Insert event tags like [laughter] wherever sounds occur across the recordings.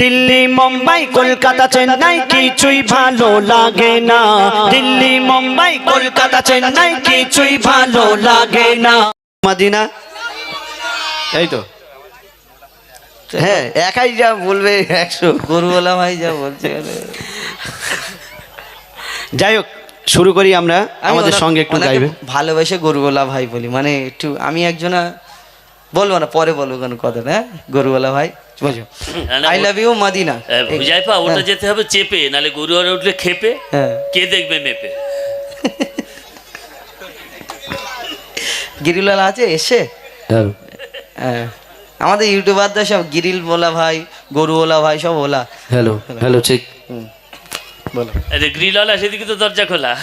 দিল্লি মুম্বাই কলকাতা চেন্নাই কিছুই ভালো লাগে না। দিল্লি মুম্বাই কলকাতা চেন্নাই কিছুই ভালো লাগে না। মাদিনা? এই তো। হ্যাঁ একাই যা বলবে একশো। গরুওয়ালা ভাই যা বলছে। যাই হোক শুরু করি আমরা। আমাদের সঙ্গে একটু গাইবে। ভালোবেসে গরুওয়ালা ভাই বলি। মানে একটু আমি একজনা বলব না পরে বলব কোনো কথা হ্যাঁ? গরুওয়ালা ভাই। বুঝো। আই লাভ ইউ মাদিনা ওটা যেতে হবে চেপে নালে গরু উঠলে খেপে হ্যাঁ। কে দেখবে মেপে? [laughs] গিরিলওয়ালা আছে এসে? হ্যাঁ। আমাদের ইউটিউবারদের সব গিরিল বলা ভাই গরুওয়ালা ভাই সব ওলা। হ্যালো হ্যালো ঠিক। হুম, বলো আরে গ্রিলওয়ালা সেদিকে তো দরজা খোলা। [laughs]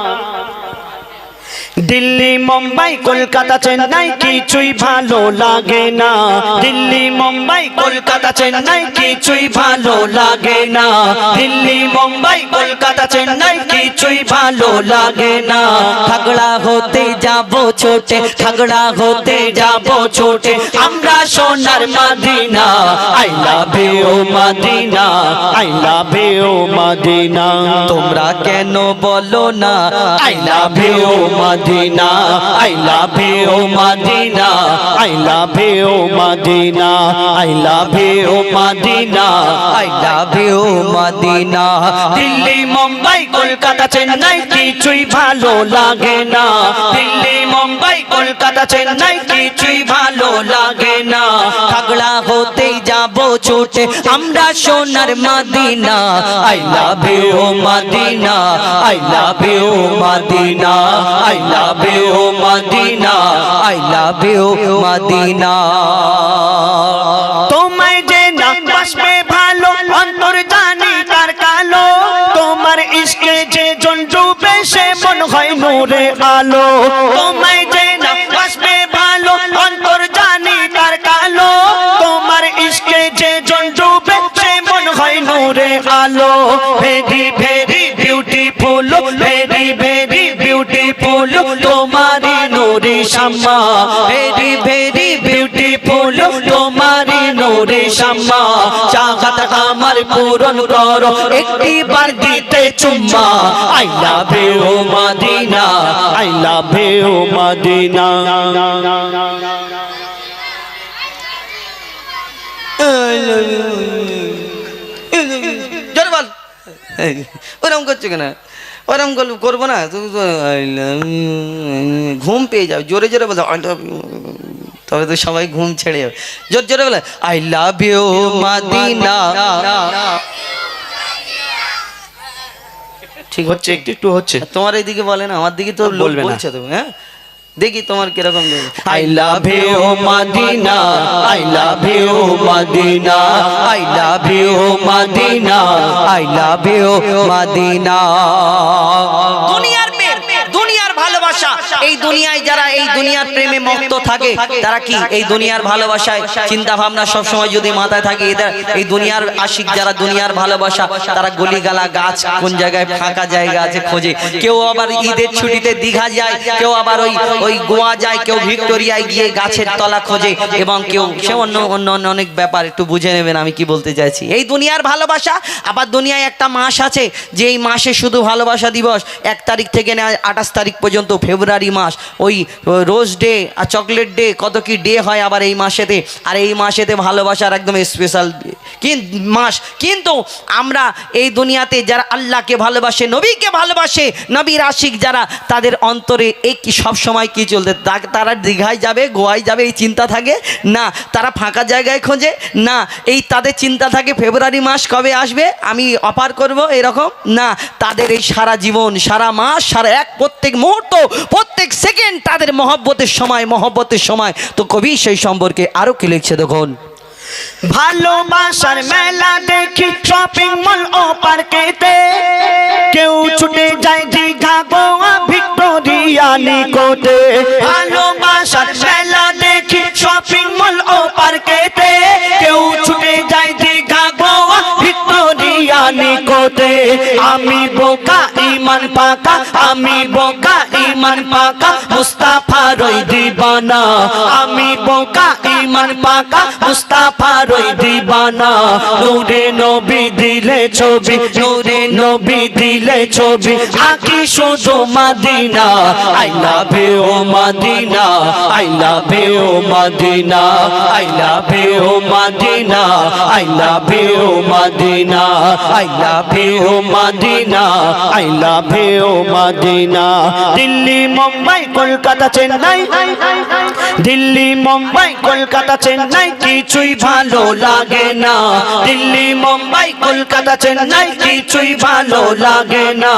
দিল্লি, মুম্বাই, কলকাতা, চেন্নাই কিছুই ভালো লাগে না। দিল্লি, মুম্বাই, কলকাতা, চেন্নাই কিছুই ভালো লাগে না। দিল্লি, মুম্বাই, কলকাতা, চেন্নাই কিছুই ভালো লাগে না। খাগড়া হতে যাব ছোটে খাগড়া হতে যাব ছোটে। আমরা সোনার Medina, I love you Medina, I love you Medina. তোমরা কেন বলো না, I love you Medina. I love you Medina, I love you Medina, I love you Medina, I love you Medina. Delhi, Mumbai, Kolkata, Chennai কিছুই ভালো লাগে না। দিল্লি, মুম্বাই, কলকাতা, চেন্নাই কিছুই ভালো লাগে না। হতেই যাব ছোটে, আমরা সোনার Medina, I love you Medina, I love you Medina, I love you Medina, I love you Medina. তোমায় যে ভালো, অন্তর জানি তার কালো। তোমার ইশকে যে জন ডুবে মন হয় নূরে আলো। তোমায় হয় নূরে আলো। Very very beautiful very very beautiful তোমারি নূরে শামা ভেরি ভেরি বিউটিফুল তোমারি নূরে শামা চাহাত আমার পূরণ করো একটি বার দিতে চুম্মা। I love you Medina. I love you Medina. জোরে বল ওরম করছ কেন? ওরম করব না? ঘুম পেয়ে যাও জোরে জোরে বলো। তবে তো সবাই ঘুম ছেড়ে যাবে। জোর জোরে বলে আই লাভ ইউ মাদিনা ঠিক হচ্ছে একটু একটু হচ্ছে। তোমার এইদিকে বলে না আমার দিকে তো বলবে। বলছে তুমি হ্যাঁ? দেখি তোমার কীরকম I love you Medina I love you Medina I love you Medina I love you Medina. দুনিয়ার ভালোবাসা। এই দুনিয়ায় যারা এই দুনিয়ার প্রেমে মুক্ত থাকে, তারা কি? এই দুনিয়ার ভালোবাসায় চিন্তা ভাবনা সব সময় যদি মাথায় থাকে, এদের এই দুনিয়ার আশিক যারা দুনিয়ার ভালোবাসা, তারা গলিগালা গাছ কোন জায়গায় ফাঁকা জায়গা আছে খোঁজে। কেউ আবার ঈদের ছুটিতে দীঘা যায়, কেউ আবার ওই ওই গোয়া যায়, কেউ ভিক্টোরিয়ায় গিয়ে গাছের তলা খোঁজে এবং কেউ সে অন্য অন্য অন্য অনেক ব্যাপার, একটু বুঝে নেবেন, আমি কি বলতে চাইছি। এই দুনিয়ার ভালোবাসা, আবার দুনিয়ায় একটা মাস আছে যে এই মাসে শুধু ভালোবাসা দিবস, এক তারিখ থেকে নেয় আঠাশ তারিখ পর্যন্ত ফেব্রুয়ারি মাস, ওই রোজ ডে আর চকলেট ডে, কত কি ডে হয় আবার এই মাসেতে, আর এই মাসেতে ভালোবাসার একদম স্পেশাল মাস। কিন্তু আমরা এই দুনিয়াতে যারা আল্লাহকে ভালোবাসে, নবীকে ভালোবাসে নবীর আশিক যারা, তাদের অন্তরে এই কি সব সময় কি চলতে তারা দীঘায় যাবে, গোয়ায় যাবে, এই চিন্তা থাকে? না। তারা ফাঁকা জায়গায় খোঁজে? না। এই তাদের চিন্তা থাকে, ফেব্রুয়ারি মাস কবে আসবে? আমি অপার করব এরকম? না। তাদের এই সারা জীবন, সারা মাস, সারা এক প্রত্যেক মুহূর্ত প্রত্যেক সেকেন্ড তাদের মহব্বতের সময় মহব্বতের সময়। তো কবি সেই সম্পর্কে আরও কি লিখছে দেখুন? ভালোবাসার মেলা দেখি শপিং মল ও পার্কেতে। কেউ ছুটে যায় দীঘা, গোয়া, ভিক্টোরিয়া, নিকটে। ভালোবাসার মেলা দেখি শপিং মল ও পার্কেতে। কেউ ছুটে যায় দীঘা, গোয়া, ভিক্টোরিয়া, নিকটে। আমি বোকা, ইমান পাকা, আমি বোকা ইমান পাকা মুস্তাফা রই দিবানা, আমি বোকা ইমান পাকা, মুস্তাফা রই দিবানা। নূরে নবী দিলে ছবি, নূরে নবী দিলে ছবি। আকি শুধু Medina, I love you Medina, I love you Medina, I love you Medina, I love you Medina, I love you Medina, I love you Medina. Delhi, Mumbai, Kolkata, Chennai 来来来来 Delhi, Mumbai, Kolkata, Chennai কিছুই ভালো লাগে না। দিল্লি, মুম্বাই, কলকাতা, চেন্নাই কিছুই ভালো লাগে না।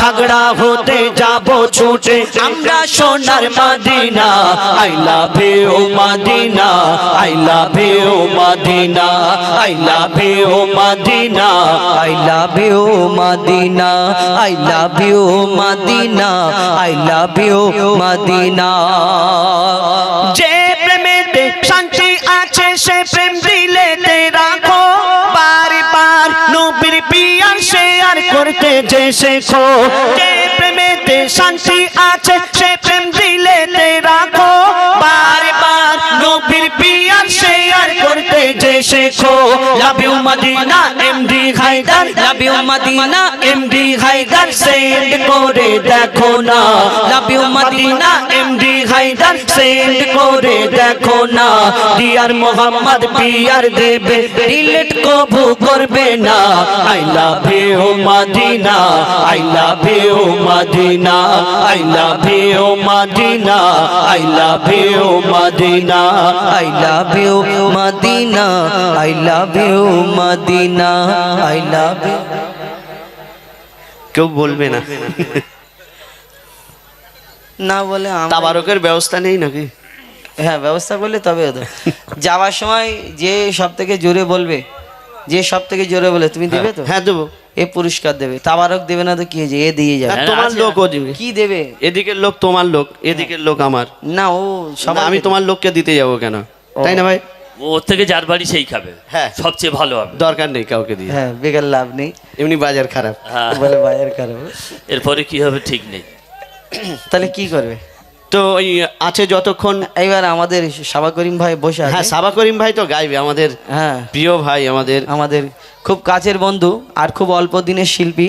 খাগড়া হতে যাব ছুটে আমরা সোনার Medina. I love you, Medina. I love you, Medina. I love you, Medina. I love you, Medina. I love you, Medina. I love you, Medina. সে প্রেম দিলেতে রাখো। বারে বার নবীর পিয়ার শেয়ার করতে যে শেখো। যে প্রেমেতে শান্তি আছে, সে প্রেম দিলেতে রাখো। বারে বার নবীর পিয়ার শেয়ার করতে যে শেখো। Love you Madina, MD Haider love you Madina, MD Haider send করে দেখো না। Love you Madina, MD Haider send দেখো না। ডিয়ার মোহাম্মদ পিয়ার দেবে ডিলেট কবু করবে না। I love you Medina. I love you Medina. I love you Medina. I love you Medina. I love you Medina. I love you Medina. I love you কেউ বলবে না। না বলে তাবারকের ব্যবস্থা নেই নাকি? হ্যাঁ ব্যবস্থা করলে তবে হতো। যাওয়ার সময় যে সব থেকে জোরে বলবে যে সব থেকে জোরে বলে তুমি দেবে তো? হ্যাঁ দেবো। এ পুরস্কার দেবে। তাবারক দেবে না তো কি হয়েছে? এ দিয়ে যাবে। তোমার লোক ও দিবে। কি দেবে? এদিকের লোক তোমার লোক এদিকের লোক আমার। না ও সব আমি তোমার লোককে দিতে যাব কেন? তাই না ভাই? ওর থেকে যার বাড়ি সেই খাবে। হ্যাঁ। সবচেয়ে ভালো হবে। দরকার নেই কাউকে দিয়ে। হ্যাঁ বেকার লাভ নেই। এমনি বাজার খারাপ। হ্যাঁ। বলে বাজার খারাপ। এরপরে কি হবে ঠিক নেই। তাহলে কি করবে? তো ওই আছে যতক্ষণ এবার আমাদের সাবা করিম ভাই বসে হ্যাঁ সাবা করিম ভাই তো গাইবে আমাদের হ্যাঁ। প্রিয় ভাই আমাদের আমাদের খুব কাছের বন্ধু আর খুব অল্প দিনের শিল্পী।